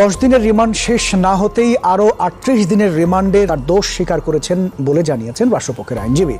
দশ দিনের রিমান্ড শেষ না হতেই আরও আটত্রিশ দিনের রিমান্ডে তার দোষ স্বীকার করেছেন বলে জানিয়েছেন রাষ্ট্রপক্ষের আইনজীবী।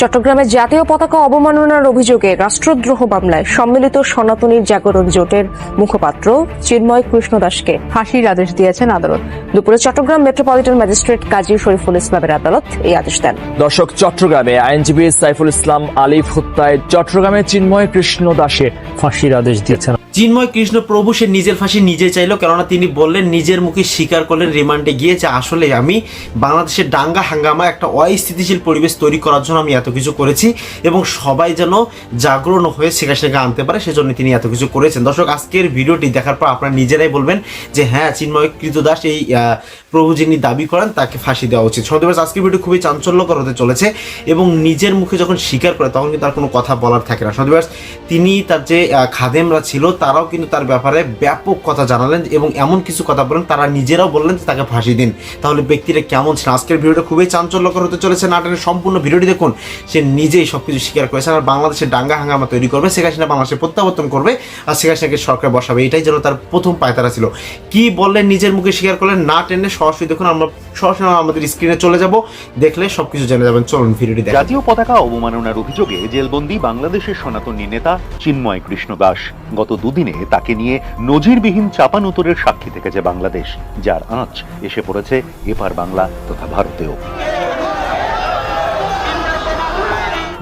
চট্টগ্রামে জাতীয় পতাকা অবমাননার অভিযোগে রাষ্ট্রদ্রোহ মামলায় সম্মিলিত সনাতনী জাগরণ জোটের মুখপাত্র চিন্ময় কৃষ্ণ দাসকে ফাঁসির আদেশ দিয়েছেন আদালত। দুপুরে চট্টগ্রাম মেট্রোপলিটন ম্যাজিস্ট্রেট কাজী শরীফুল ইসলামের আদালত এই আদেশ দেন। দর্শক চট্টগ্রামে আইনজীবী সাইফুল ইসলাম আলিফ হত্যায় চট্টগ্রামে চিন্ময় কৃষ্ণ দাসে ফাঁসির আদেশ দিয়েছেন চিন্ময় কৃষ্ণ প্রভু, সে নিজের ফাঁসি নিজে চাইলো, কেননা তিনি বললেন, নিজের মুখে স্বীকার করলেন, রিমান্ডে গিয়েছে। আসলে আমি বাংলাদেশের ডাঙ্গা হাঙ্গামা একটা অস্থিতিশীল পরিবেশ তৈরি করার জন্য আমি এত কিছু করেছি এবং সবাই যেন জাগরণ হয়ে শেখা শেখা আনতে পারে, সেজন্য তিনি এত কিছু করেছেন। দর্শক, আজকের ভিডিওটি দেখার পর আপনারা নিজেরাই বলবেন যে হ্যাঁ চিন্ময় কৃতদাস এই প্রভু যিনি দাবি করেন তাকে ফাঁসি দেওয়া উচিত। সন্দেহ আজকের ভিডিও খুবই চাঞ্চল্যকর হতে চলেছে এবং নিজের মুখে যখন স্বীকার করে তখন কিন্তু তার কোনো কথা বলার থাকে না। সন্দেহ তিনি তার যে খাদেমরা ছিল তারাও কিন্তু তার ব্যাপারে ব্যাপক কথা জানালেন এবং এমন কিছু কথা বলেন তারা নিজেরাও বললেন যে তাকে ফাঁসি দিন। তাহলে ব্যক্তিটা কেমন ছিল আজকের ভিডিওটা খুবই চাঞ্চল্যকর হতে চলেছে। নাটকের সম্পূর্ণ ভিডিওটি দেখুন। সে নিজেই সব কিছু স্বীকার করেছে আর বাংলাদেশের ডাঙ্গা হাঙ্গামা তৈরি করবে। শেখ হাসিনা বাংলাদেশে প্রত্যাবর্তন করবে আর শেখ হাসিনাকে সরকার বসাবে। এটাই যেন তার প্রথম পায়তারা ছিল। কি বললেন? নিজের মুখে স্বীকার করলেন? না টেনে সরাসরি দেখুন, আমরা সরাসরি আমাদের স্ক্রিনে চলে যাব। দেখলে সবকিছু জেনে যাবেন। চলুন ভিডিওটি দেখা জাতীয় পতাকা অবমাননার অভিযোগে জেলবন্দি বাংলাদেশের সনাতনী নেতা চিন্ময় কৃষ্ণ দাস গত দুদিনে তাকে নিয়ে নজিরবিহীন চাপানুতরের সাক্ষী থেকেছে বাংলাদেশ, যার আঁচ এসে পড়েছে এপার বাংলা তথা ভারতেও।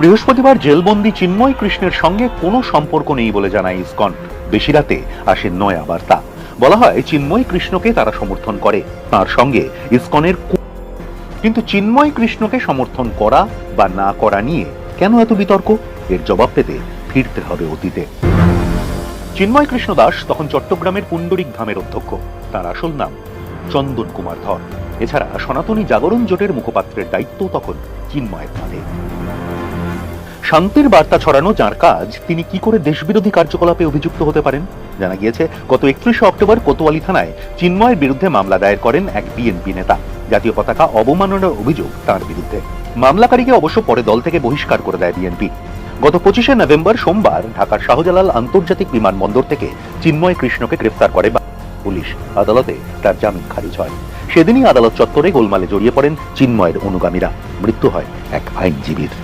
বৃহস্পতিবার জেলবন্দি চিন্ময় কৃষ্ণের সঙ্গে কোনো সম্পর্ক নেই বলে জানায় ইসকন। বেশি রাতে আসে নয়া বার্তা। বলা হয় চিন্ময় কৃষ্ণকে তারা সমর্থন করে। তার সঙ্গে ইসকনের কিন্তু চিন্ময় কৃষ্ণকে সমর্থন করা বা না করা নিয়ে কেন এত বিতর্ক? এর জবাব পেতে ফিরতে হবে অতীতে। চিন্ময় কৃষ্ণ দাস তখন চট্টগ্রামের পুণ্ডরিক ধামের অধ্যক্ষ। তার আসল নাম চন্দন কুমার ধর। এছাড়া সনাতনী জাগরণ জোটের মুখপাত্রের দায়িত্ব তখন চিন্ময়ের কাঁধে শান্তির বার্তা ছড়ানো যার কাজ, তিনি কি করে দেশবিরোধী কার্যকলাপে অভিযুক্ত হতে পারেন? জানা গিয়েছে, গত একত্রিশে অক্টোবর কোতোয়ালি থানায় চিন্ময়ের বিরুদ্ধে মামলা দায়ের করেন এক বিএনপি নেতা। জাতীয় পতাকা অবমাননার অভিযোগ তার বিরুদ্ধে। মামলাকারীকে অবশ্য পরে দল থেকে বহিষ্কার করে দেয় বিএনপি। গত পঁচিশে নভেম্বর সোমবার ঢাকার শাহজালাল আন্তর্জাতিক বিমানবন্দর থেকে চিন্ময় কৃষ্ণকে গ্রেফতার করে পুলিশ। আদালতে তার জামিন খারিজ হয়। সেদিনই আদালত চত্বরে গোলমালে জড়িয়ে পড়েন চিন্ময়ের অনুগামীরা। মৃত্যু হয় এক আইনজীবীর।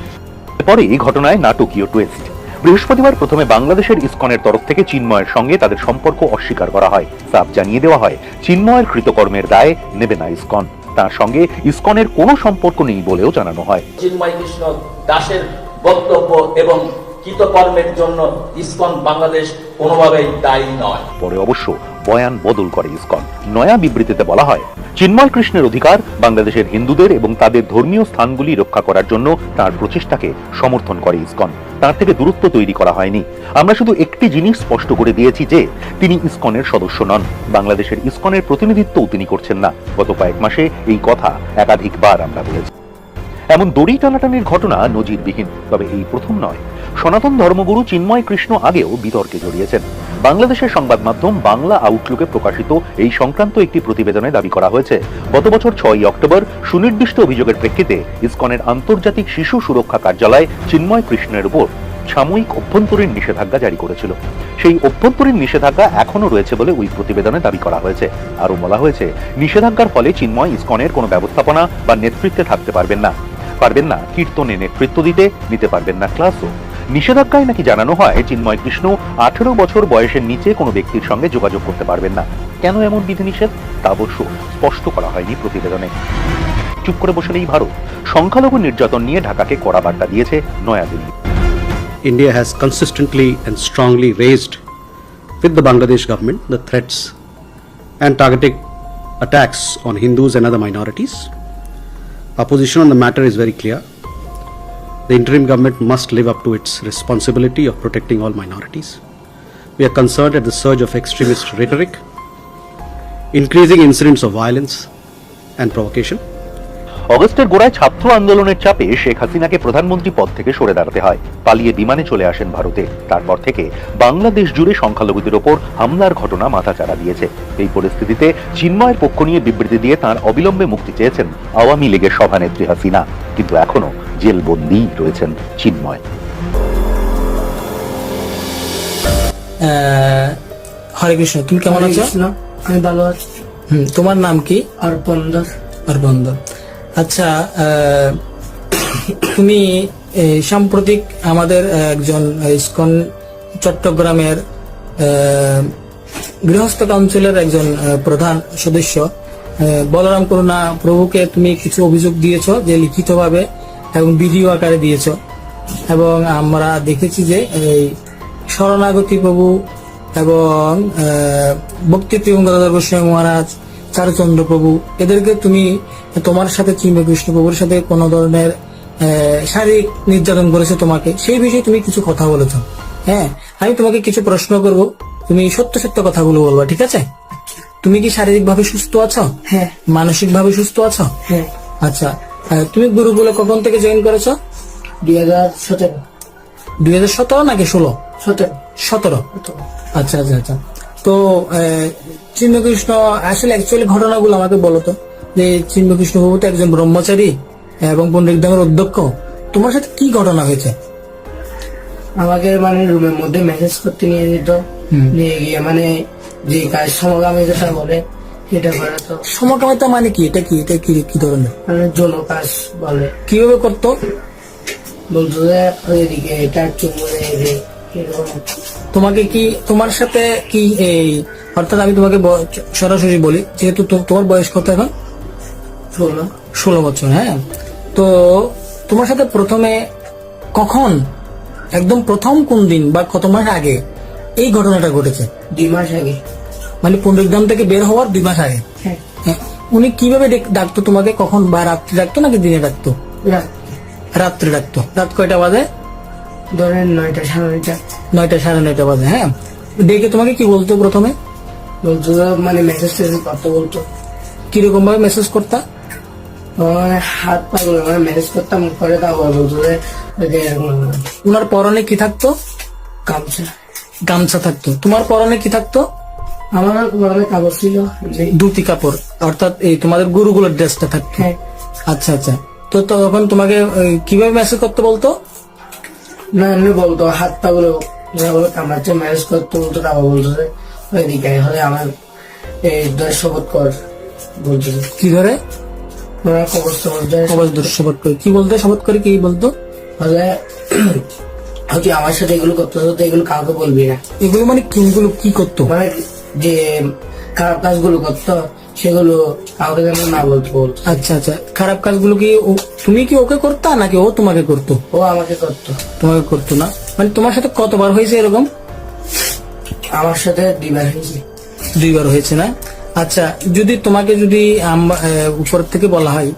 পরে ঘটনায় নাটকীয় টুয়েস্ট বৃহস্পতিবার প্রথমে বাংলাদেশের ইসকনের তরফ থেকে চিন্ময়ের সঙ্গে তাদের সম্পর্ক অস্বীকার করা হয়। সাফ জানিয়ে দেওয়া হয়, চিন্ময়ের কৃতকর্মের দায় নেবে না ইসকন। তার সঙ্গে ইসকনের কোনো সম্পর্ক নেই বলেও জানানো হয়। চিন্ময় কৃষ্ণ দাসের বক্তব্য এবং কৃতকর্মের জন্য ইসকন বাংলাদেশ কোনোভাবেই দায়ী নয়। পরে অবশ্য বয়ান বদল করে ইসকন। নয়া বিবৃতিতে বলা হয়, চিন্ময় কৃষ্ণের অধিকার বাংলাদেশের হিন্দুদের এবং তাদের ধর্মীয় স্থানগুলি রক্ষা করার জন্য তার প্রচেষ্টাকে সমর্থন করে ইসকন। তার থেকে দূরত্ব তৈরি করা হয়নি। আমরা শুধু একটি জিনিস স্পষ্ট করে দিয়েছি যে, তিনি ইসকনের সদস্য নন। বাংলাদেশের ইসকনের প্রতিনিধিত্বও তিনি করছেন না। গত কয়েক মাসে এই কথা একাধিকবার আমরা বলেছি। এমন দড়ি টানাটানির ঘটনা নজিরবিহীন, তবে এই প্রথম নয়। সনাতন ধর্মগুরু চিন্ময় কৃষ্ণ আগেও বিতর্কে জড়িয়েছেন। বাংলাদেশের সংবাদ মাধ্যম বাংলা আউটলুকে প্রকাশিত এই সংক্রান্ত একটি প্রতিবেদনে দাবি করা হয়েছে, গত বছর ছয়ই অক্টোবর সুনির্দিষ্ট অভিযোগের প্রেক্ষিতে ইসকনের আন্তর্জাতিক শিশু সুরক্ষা কার্যালয় চিন্ময় কৃষ্ণের উপর সাময়িক অভ্যন্তরীণ নিষেধাজ্ঞা জারি করেছিল। সেই অভ্যন্তরীণ নিষেধাজ্ঞা এখনও রয়েছে বলে ওই প্রতিবেদনে দাবি করা হয়েছে। আরও বলা হয়েছে, নিষেধাজ্ঞার ফলে চিন্ময় ইসকনের কোনো ব্যবস্থাপনা বা নেতৃত্বে থাকতে পারবেন না। পারবেন না কীর্তনে নেতৃত্ব দিতে, নিতে পারবেন না ক্লাসও। নিষেধাজ্ঞায় নাকি জানানো হয় চিন্ময় কৃষ্ণ আঠেরো বছর বয়সের নিচে কোনো ব্যক্তির সঙ্গে যোগাযোগ করতে পারবেন না। কেন এমন বিধিনিষেধ? তা অবশ্য স্পষ্ট করা হয়নি প্রতিবেদনে। চুপ করে বসে নেই ভারত। সংখ্যালঘু নির্যাতন নিয়ে ঢাকাকে কড়া বার্তা দিয়েছে New Delhi. India has consistently and strongly raised with the Bangladesh government the threats and targeted attacks on Hindus and other minorities opposition on the matter is very clear The interim government must live up to its responsibility of protecting all minorities. We are concerned at the surge of extremist rhetoric, increasing incidents of violence and provocation. অগস্টের গোড়ায় ছাত্র আন্দোলনের চাপে শেখ হাসিনাকে প্রধানমন্ত্রী পদ থেকে সরে দাঁড়াতে হয় পালিয়ে বিমানে চলে আসেন ভারতে তারপর থেকে বাংলাদেশ জুড়ে সংখ্যালঘুদের ওপর হামলার ঘটনা মাথাচাড়া দিয়েছে এই পরিস্থিতিতে চিন্ময়ের পক্ষ নিয়ে বিবৃতি দিয়ে তার অবিলম্বে মুক্তি চেয়েছেন আওয়ামী লীগের সভানেত্রী হাসিনা কিন্তু এখনও জেলবন্দি রয়েছেন চিন্ময়। হরে কৃষ্ণ তুমি কেমন আছো? আমি ভালো আছি। হুম তোমার নাম কি? অরবন্দ আচ্ছা তুমি সাম্প্রতিক আমাদের একজন ইস্কন চট্টগ্রামের আহ, গৃহস্থ কাউন্সিলের একজন প্রধান সদস্য। বলরাম করুণা প্রভুকে তুমি কিছু অভিযোগ দিয়েছ যে লিখিতভাবে এবং ভিডিও আকারে দিয়েছ। এবং আমরা দেখেছি যে এই শরণাগতি প্রভু এবং আহ, ভক্তি প্রিয়ঙ্গদাদার গোস্বামী মহারাজ চারুচন্দ্র প্রভু এদেরকে তুমি তোমার সাথে কৃষ্ণ প্রভুর সাথে কোনো ধরনের শারীরিক নির্যাতন করেছে তোমাকে সেই বিষয়ে তুমি কিছু কথা বলেছ। হ্যাঁ আমি তোমাকে কিছু প্রশ্ন করব। তুমি সত্য সত্য কথাগুলো বলবা ঠিক আছে? তুমি কি শারীরিক ভাবে সুস্থ আছো? হ্যাঁ। মানসিক ভাবে সুস্থ আছো? হ্যাঁ। আচ্ছা তুমি গুরুকুলে কখন থেকে জয়েন করেছ? দুই হাজার সতেরো। দুই হাজার সতেরো নাকি ষোলো? সতেরো। সতেরো। আচ্ছা আচ্ছা আচ্ছা। তো চিন্মকৃষ্ণ আসলে অ্যাকচুয়ালি ঘটনাগুলো আমাকে বলো তো যে চিন্মকৃষ্ণ বাবু তো একজন ব্রহ্মচারী এবং পণ্ডিত ধামের অধ্যক্ষ। তোমার সাথে কি ঘটনা হয়েছে? আমাকে মানে রুমের মধ্যে মেসেজ করতে নিয়ে যেত। নিয়ে গিয়ে মানে যে কাজ সমগামিতা বলে সেটা করে তো। সমকামিতা মানে কি? এটা কি? এটা কি কি ধরনের? মানে যৌন কাজ বলে। কীভাবে করতো? বলতো যে এদিকে এটা চুমুনে তোমাকে কি তোমার সাথে কি এই অর্থাৎ আমি তোমাকে সরাসরি বলি যেহেতু তোমার বয়স কত এখন? ষোলো। ষোলো বছর হ্যাঁ? তো তোমার সাথে প্রথমে কখন একদম প্রথম কোন দিন বা কত মাস আগে এই ঘটনাটা ঘটেছে? দুই মাস আগে। মানে পুনরুদ্ধাম থেকে বের হওয়ার দুই মাস আগে। হ্যাঁ। হ্যাঁ, উনি কীভাবে ডেক- ডাকতো তোমাকে? কখন? বা রাত্রে ডাকতো নাকি দিনে ডাকতো? রাত রাত্রে ডাকতো। রাত কয়টা বাজে? ধরেন নয়টা সাড়ে নয়টা। নয়টা সাড়ে নয়টা বাজে হ্যাঁ। ডেকে তোমাকে কি বলতো প্রথমে? বলতো মানে মেসেজ টেসেজ করতে বলতো। কীরকম ভাবে মেসেজ করতা হাত পা গুলো মানে মেসেজ করতাম করে তারপর বলতো উনার পরনে কি থাকতো? গামছা। গামছা থাকতো। তোমার পরনে কি থাকতো? আমার গরমে কাগজ ছিল ধুতি কাপড় অর্থাৎ এই তোমাদের গুরুগুলোর ড্রেসটা থাকতো। হ্যাঁ। আচ্ছা আচ্ছা। তো তখন তোমাকে কীভাবে মেসেজ করতে বলতো? না এমনি বলতো হাত পা গুলো কামড়াচ্ছে ম্যারেজ করতে বলতো তারপর বলতো ওইদিকে হলে আমার এই ধরে শপথ কর বলতো কি ধরে? শপথ করে। কি বলতো? শপথ করে কি বলতো? হলে আমার সাথে এগুলো করতে হতো এগুলো কাউকে বলবি না। এগুলো মানে কোনগুলো কি করতো? মানে যে খারাপ কাজগুলো করতো সেগুলো কাউকে যেন না বলতো। আচ্ছা আচ্ছা। খারাপ কাজগুলো কি তুমি কি ওকে করতা নাকি ও তোমাকে করতো? ও আমাকে করতো। তোমাকে করতো না? মানে তোমার সাথে কতবার হয়েছে এরকম? আমার সাথে দুইবার হয়েছে। দুইবার হয়েছে না? আচ্ছা যদি তোমাকে যদি উপর থেকে বলা হয়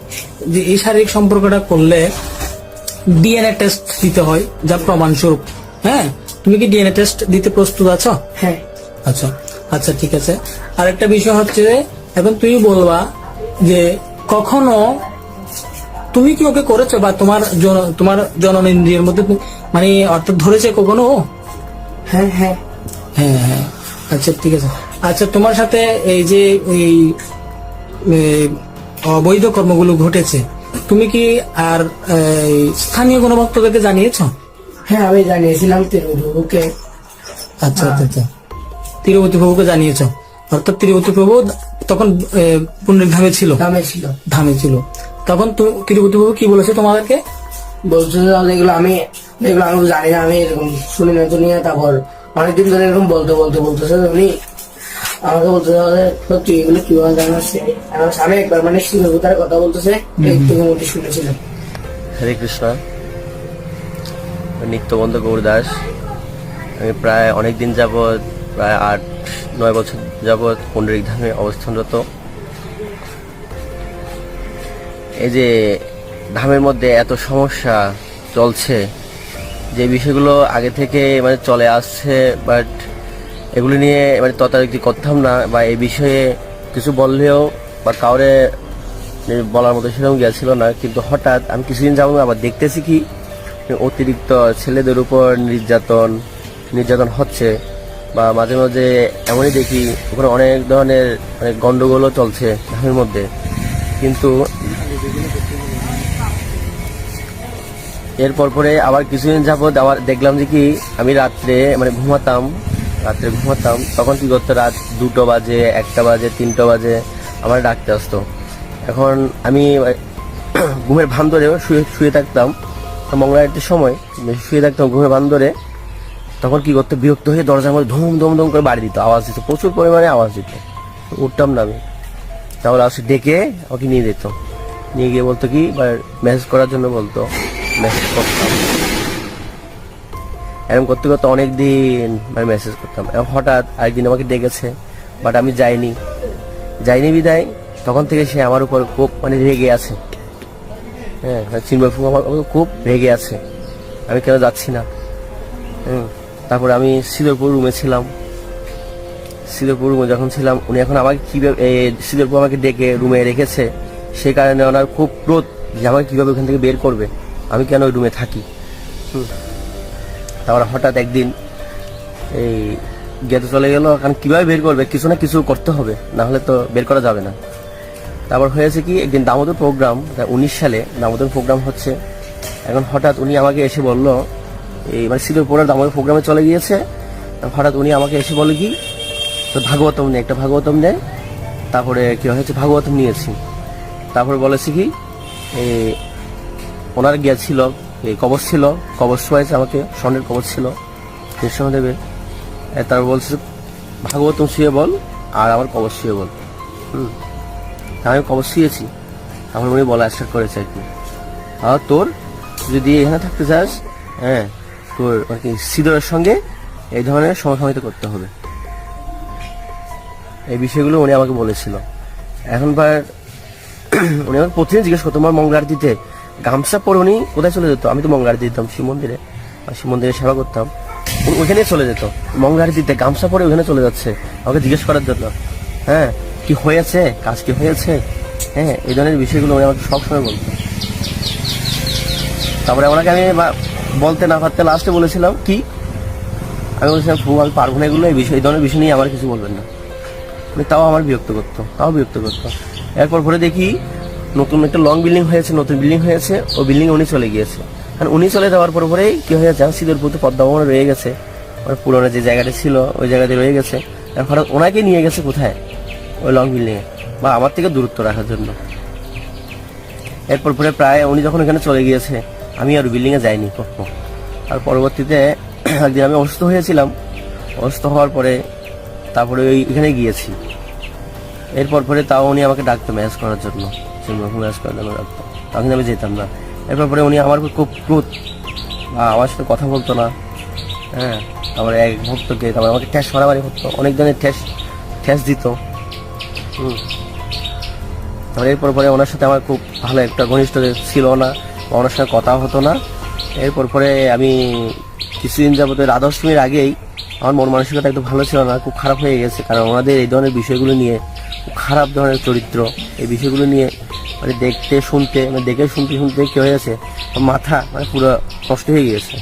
যে এই শারীরিক সম্পর্কটা করলে ডিএনএ টেস্ট দিতে হয় যা প্রমাণস্বরূপ। হ্যাঁ? তুমি কি ডিএনএ টেস্ট দিতে প্রস্তুত আছো? হ্যাঁ। আচ্ছা। আচ্ছা ঠিক আছে। আরেকটা বিষয় হচ্ছে এখন তুমি বলবা যে কখনো তুমি কি ওকে করেছ বা তোমার তোমার জননেন্দ্রিয়ের মধ্যে মানে অর্থাৎ ধরেছে কখনো হ্যাঁ হ্যাঁ। হ্যাঁ হ্যাঁ। আচ্ছা ঠিক আছে। আচ্ছা তোমার সাথে এই যে এই অবৈধ কর্মগুলো ঘটেছে তুমি কি আর এই, স্থানীয় কোনো ভক্তদেরকে জানিয়েছো? হ্যাঁ আমি জানিয়েছিলাম ওকে আচ্ছা আচ্ছা আচ্ছা। তিরুপতি প্রভুকে জানিয়েছ। অর্থাৎ তিরুপতি প্রভু তখন পুণ্যের ধামে ছিল। ধামে ছিল। ধামে ছিল। তখন তো- তিরুপতি প্রভু কি বলেছে তোমাদেরকে? বলছে যে এগুলো আমি এগুলো আমি জানি না আমি এরকম শুনি না শুনি না। তারপর অনেকদিন ধরে এরকম বলতে বলতে বলতেছে উনি আমাকে বলতে হবে সত্যি এগুলো কীভাবে জানাচ্ছে আমি একবার মানে শিবভূতার কথা বলতেছে একটু শুনেছিলাম। হরে কৃষ্ণ। নিত্যবন্ধ গৌরদাস আমি প্রায় অনেক দিন যাবৎ প্রায় আট, নয় বছর যাবৎ পুণ্ডরিক ধামে অবস্থানরত। এই যে ধামের মধ্যে এত সমস্যা চলছে, যে বিষয়গুলো আগে থেকে মানে চলে আসছে বাট এগুলি নিয়ে মানে তদারকি করতাম না, বা এই বিষয়ে কিছু বললেও বা কাউরে বলার মতো সেরকম গিয়েছিল না, কিন্তু হঠাৎ আমি কিছুদিন যাব আবার দেখতেছি কি, অতিরিক্ত ছেলেদের উপর নির্যাতন নির্যাতন হচ্ছে। বা মাঝে মাঝে এমনই দেখি ওখানে অনেক ধরনের মানে গন্ডগোলও চলছে ধামের মধ্যে। কিন্তু এরপর পরে আবার কিছুদিন যাবৎ আবার দেখলাম যে কি আমি রাত্রে মানে ঘুমাতাম, রাত্রে ঘুমাতাম, তখন কি করতো, রাত দুটো বাজে, একটা বাজে, তিনটো বাজে, আমার ডাকতে আসতো। এখন আমি, ঘুমের ভান ধরে শুয়ে শুয়ে থাকতাম। মঙ্গলারটির সময় শুয়ে থাকতাম ঘুমের ভান ধরে। তখন কি করতো, বিরক্ত হয়ে দরজার মধ্যে ধুম ধুম ধুম করে বাড়ি দিত। আওয়াজ দিত, প্রচুর পরিমাণে আওয়াজ দিত। উঠতাম না আমি। তারপর আসে ডেকে ওকে নিয়ে যেত। নিয়ে গিয়ে বলতো কি মেসেজ করার জন্য বলতো মেসেজ করতাম। এরকম করতে করতে অনেক দিন মানে মেসেজ করতাম। এবং হঠাৎ আরেকদিন আমাকে ডেকেছে বাট আমি যাইনি। যাইনি বিদায়, তখন থেকে সে আমার উপর খুব মানে রেগে আছে। হ্যাঁ চিন্ময় ফুল আমার খুব রেগে আছে। আমি কেন যাচ্ছি না? হুম। তারপরে আমি সিদরপুর রুমে ছিলাম। সিদরপুর রুমে যখন ছিলাম, উনি এখন আমাকে কীভাবে সিদরপুর আমাকে ডেকে রুমে রেখেছে সেই কারণে ওনার খুব ক্রোধ যে আমাকে কীভাবে ওখান থেকে বের করবে, আমি কেন ওই রুমে থাকি? তারপর হঠাৎ একদিন এই গেতে চলে গেল, কারণ কীভাবে বের করবে? কিছু না কিছু করতে হবে, না হলে তো বের করা যাবে না। তারপর হয়েছে কি, একদিন দামোদর প্রোগ্রাম উনিশ সালে দামোদর প্রোগ্রাম হচ্ছে, এখন হঠাৎ উনি আমাকে এসে বলল এই মানে সিদ্ধপুরের দামোদর প্রোগ্রামে চলে গিয়েছে। হঠাৎ উনি আমাকে এসে বলে কি, তো ভাগবতম নেই, একটা ভাগবতম নেই। তারপরে কি হয়েছে ভাগবতম নিয়েছি। তারপরে বলেছি কি ওনার গিয়েছিল এই কবচ ছিল, কবচ হয়েছে আমাকে, স্বর্ণের কবচ ছিল কৃষ্ণদেবের তারপর বলছে, ভাগবতম শুয়ে বল, আর আমার কবচ শুয়ে বল। হুম। আমি কবচ শুয়েছি। তারপর উনি বলা স্টার্ট করেছে আর কি। আর তোর, যদি এখানে থাকতে চাস হ্যাঁ কি সিদরের সঙ্গে এই ধরনের সমসাময়িত করতে হবে। এই বিষয়গুলো উনি আমাকে বলেছিল। এখনবার উনি আমাকে প্রতিদিন জিজ্ঞেস করতো আমার মঙ্গলার দিতে গামছা পরে উনি কোথায় চলে যেত? আমি তো মঙ্গলার দিতাম শিব মন্দিরে। শিব মন্দিরে সেবা করতাম। ওইখানে চলে যেত। মঙ্গলার দিতে গামছা পরে ওখানে চলে যাচ্ছে। আমাকে জিজ্ঞেস করার জন্য হ্যাঁ কি হয়েছে? কাজ কি হয়েছে? হ্যাঁ এই ধরনের বিষয়গুলো উনি আমাকে সবসময় বলতো। তারপরে ওনাকে আমি বলতে না পারতে লাস্টে বলেছিলাম, কি? আমি বলেছিলাম ফুল আমি পারব না এগুলো, এই বিষয়, এই ধরনের বিষয় নিয়ে আমার কিছু বলবেন না। উনি তাও আমার বিরক্ত করতো, তাও বিরক্ত করতো। এরপর পরে দেখি নতুন একটা লং বিল্ডিং হয়েছে, নতুন বিল্ডিং হয়েছে ও বিল্ডিং উনি চলে গিয়েছে। কারণ উনি চলে যাওয়ার পর পরেই কি হয়েছে সিদ্ধরপুর তো পদ্মা ভবনে রয়ে গেছে। ওর পুরোনো যে জায়গাটা ছিল, ওই জায়গাতে রয়ে গেছে। এখন ওনাকে নিয়ে গেছে কোথায়? ওই লং বিল্ডিংয়ে বা আমার থেকে দূরত্ব রাখার জন্য। এরপর পরে প্রায় উনি যখন এখানে চলে গিয়েছে আমি আর বিল্ডিংয়ে যাইনি কখনো। আর পরবর্তীতে একদিন আমি অসুস্থ হয়েছিলাম। অসুস্থ হওয়ার পরে তারপরে ওই এখানে গিয়েছি। এরপর পরে তাও উনি আমাকে ডাকতো ম্যাচ করার জন্য। ম্যাচ করার জন্য ডাকতো। তখন আমি যেতাম না। এরপর পরে উনি আমার খুব ক্রোধ বা আমার সাথে কথা বলতো না। হ্যাঁ তারপরে এক ভক্তকে তারপরে আমাকে ঠ্যাস মারামারি হতো অনেক ধরনের ঠ্যাস ঠ্যাস দিত। হুম। তারপরে এরপর পরে ওনার সাথে আমার খুব ভালো একটা ঘনিষ্ঠ ছিল না। ওনার সাথে কথা হতো না। এরপর পরে আমি কিছুদিন যাবত রাধাষ্টমীর আগেই আমার মন মানসিকতা একটু ভালো ছিল না, খুব খারাপ হয়ে গেছে। কারণ ওনাদের এই ধরনের বিষয়গুলো নিয়ে খুব খারাপ ধরনের চরিত্র। এই বিষয়গুলো নিয়ে মানে দেখতে, শুনতে মানে দেখে শুনতে শুনতে কী হয়েছে মাথা মানে পুরো নষ্ট হয়ে গিয়েছে।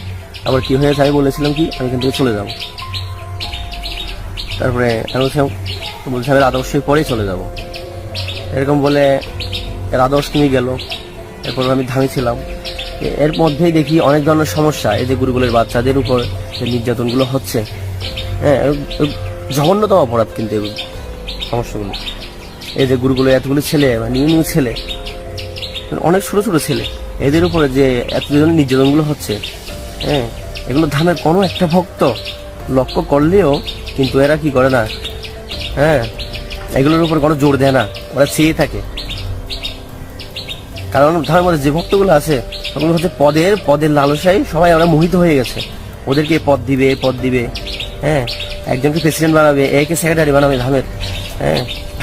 আবার কী হয়েছে আমি বলেছিলাম কি, আমি থেকে চলে যাব। তারপরে আমি বলছিলাম বলছি আমি রাধা পরেই চলে যাব। এরকম বলে রাধা অষ্টমী গেল। এরপর আমি ধামি ছিলাম এর মধ্যেই দেখি অনেক ধরনের সমস্যা এই যে গুরুকুলের বাচ্চাদের উপর যে নির্যাতনগুলো হচ্ছে। হ্যাঁ জঘন্যতম অপরাধ কিন্তু এগুলো সমস্যাগুলো। এই যে গুরুকুলের এতগুলো ছেলে বা নিউ নিউ ছেলে, অনেক ছোটো ছোটো ছেলে, এদের উপরে যে এত ধরনের নির্যাতনগুলো হচ্ছে হ্যাঁ এগুলো ধামের কোনো একটা ভক্ত লক্ষ্য করলেও কিন্তু এরা কি করে না হ্যাঁ এগুলোর উপর কোনো জোর দেয় না, ওরা চেয়ে থাকে। কারণ ধর্মের মধ্যে যে ভক্তগুলো আছে, ওগুলো হচ্ছে পদের পদের লালসায় সবাই ওরা মোহিত হয়ে গেছে। ওদেরকে এ পদ দিবে এ পদ দিবে হ্যাঁ? একজনকে প্রেসিডেন্ট বানাবে, একে সেক্রেটারি বানাবে ধামের হ্যাঁ?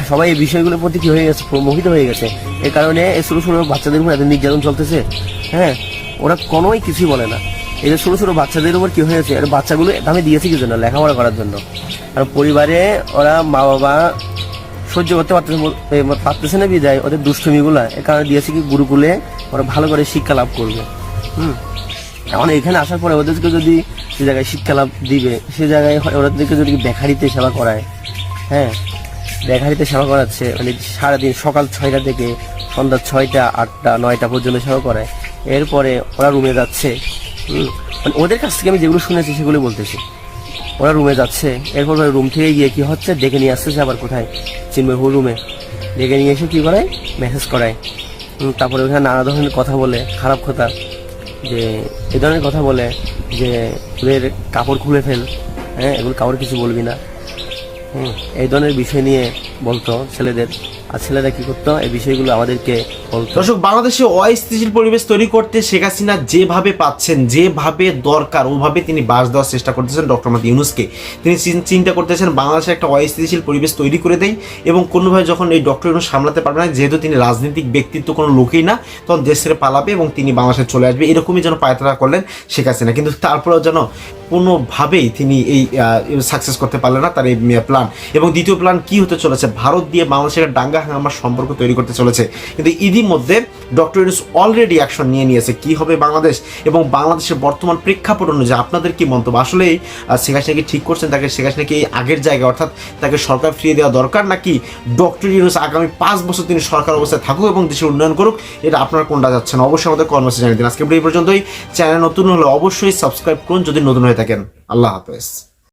সবাই এই বিষয়গুলোর প্রতি কী হয়ে গেছে মোহিত হয়ে গেছে। এই কারণে এই ছোটো ছোটো বাচ্চাদের উপর এত নির্যাতন চলতেছে হ্যাঁ? ওরা কোনোই কিছুই বলে না। এই যে ছোটো ছোটো বাচ্চাদের উপর কী হয়েছে আর বাচ্চাগুলো দামে দিয়েছে কি জন্য? লেখাপড়া করার জন্য। আর পরিবারে ওরা মা বাবা সহ্য করতে পারতেছে না বিদায়। ওদের দুষ্টমিগুলা। এ কারণে দিয়েছে কি, গুরুকুলে ওরা ভালো করে শিক্ষা লাভ করবে। হুম? এখন এখানে আসার পরে ওদেরকে যদি সে জায়গায় শিক্ষা লাভ দিবে, সে জায়গায় ওদেরকে যদি বেকারিতে সেবা করায় হ্যাঁ? বেকারিতে সেবা করাচ্ছে মানে সারাদিন সকাল ছয়টা থেকে সন্ধ্যা ছয়টা, আটটা, নয়টা পর্যন্ত সেবা করায়। এরপরে ওরা রুমে যাচ্ছে। মানে ওদের কাছ থেকে আমি যেগুলো শুনেছি সেগুলো বলতেছি। ওরা রুমে যাচ্ছে। এরপর ওরা রুম থেকে গিয়ে কি হচ্ছে? ডেকে নিয়ে আসতেছে আবার কোথায়? চিন্ময় রুমে। ডেকে নিয়ে এসে কী করে? মেসেজ করায়। তারপরে ওখানে নানা ধরনের কথা বলে খারাপ কথা। যে এ ধরনের কথা বলে যে ওদের কাপড় খুলে ফেল। হ্যাঁ এগুলো কাপড় কিছু বলবি না। হুম, এই ধরনের বিষয় নিয়ে বলতো ছেলেদের। আর ছেলেরা কি করতো? এই বিষয়গুলো আমাদেরকে দর্শক, বাংলাদেশে অস্থিতিশীল পরিবেশ তৈরি করতে শেখ হাসিনা যেভাবে পাচ্ছেন, যেভাবে দরকার, ওভাবে তিনি বাস দেওয়ার চেষ্টা করতেছেন ডক্টর মাতি ইউনুসকে। তিনি চিন্তা করতেছেন, বাংলাদেশে একটা অস্থিতিশীল পরিবেশ তৈরি করে দেয় এবং কোনোভাবে যখন এই ডক্টর ইউনুস সামলাতে পারবে না, যেহেতু তিনি রাজনৈতিক ব্যক্তিত্ব কোনো লোকেই না, তখন দেশ পালাবে এবং তিনি বাংলাদেশে চলে আসবে। এরকমই যেন পায়তারা করলেন শেখ হাসিনা। কিন্তু তারপরেও যেন কোনোভাবেই তিনি এই সাকসেস করতে পারলেন না, তার এই প্ল্যান এবং দ্বিতীয় প্ল্যান কি হতে চলেছে? ভারত দিয়ে বাংলাদেশের একটা দাঙ্গা হাঙ্গামার সম্পর্ক তৈরি করতে চলেছে। কিন্তু ইতিমধ্যে ডক্টর ইউনুস অলরেডি অ্যাকশন নিয়ে নিয়েছে, কি হবে বাংলাদেশ এবং বাংলাদেশের বর্তমান প্রেক্ষাপট অনুযায়ী আপনাদের কি মন্তব্য? আসলেই শেখ হাসিনাকে ঠিক করছেন? তাকে শেখ হাসিনাকে এই আগের জায়গায়, অর্থাৎ তাকে সরকার ফিরিয়ে দেওয়া দরকার নাকি ডক্টর ইউনুস আগামী পাঁচ বছর তিনি সরকার অবস্থায় থাকুক এবং দেশের উন্নয়ন করুক? এটা আপনার কোনটা যাচ্ছেন অবশ্যই আমাদের কর্মসূচি জানিয়ে দিন। আজকে এই পর্যন্তই। চ্যানেল নতুন হলে অবশ্যই সাবস্ক্রাইব করুন, যদি নতুন হয়ে থাকেন। আল্লাহ হাফেজ।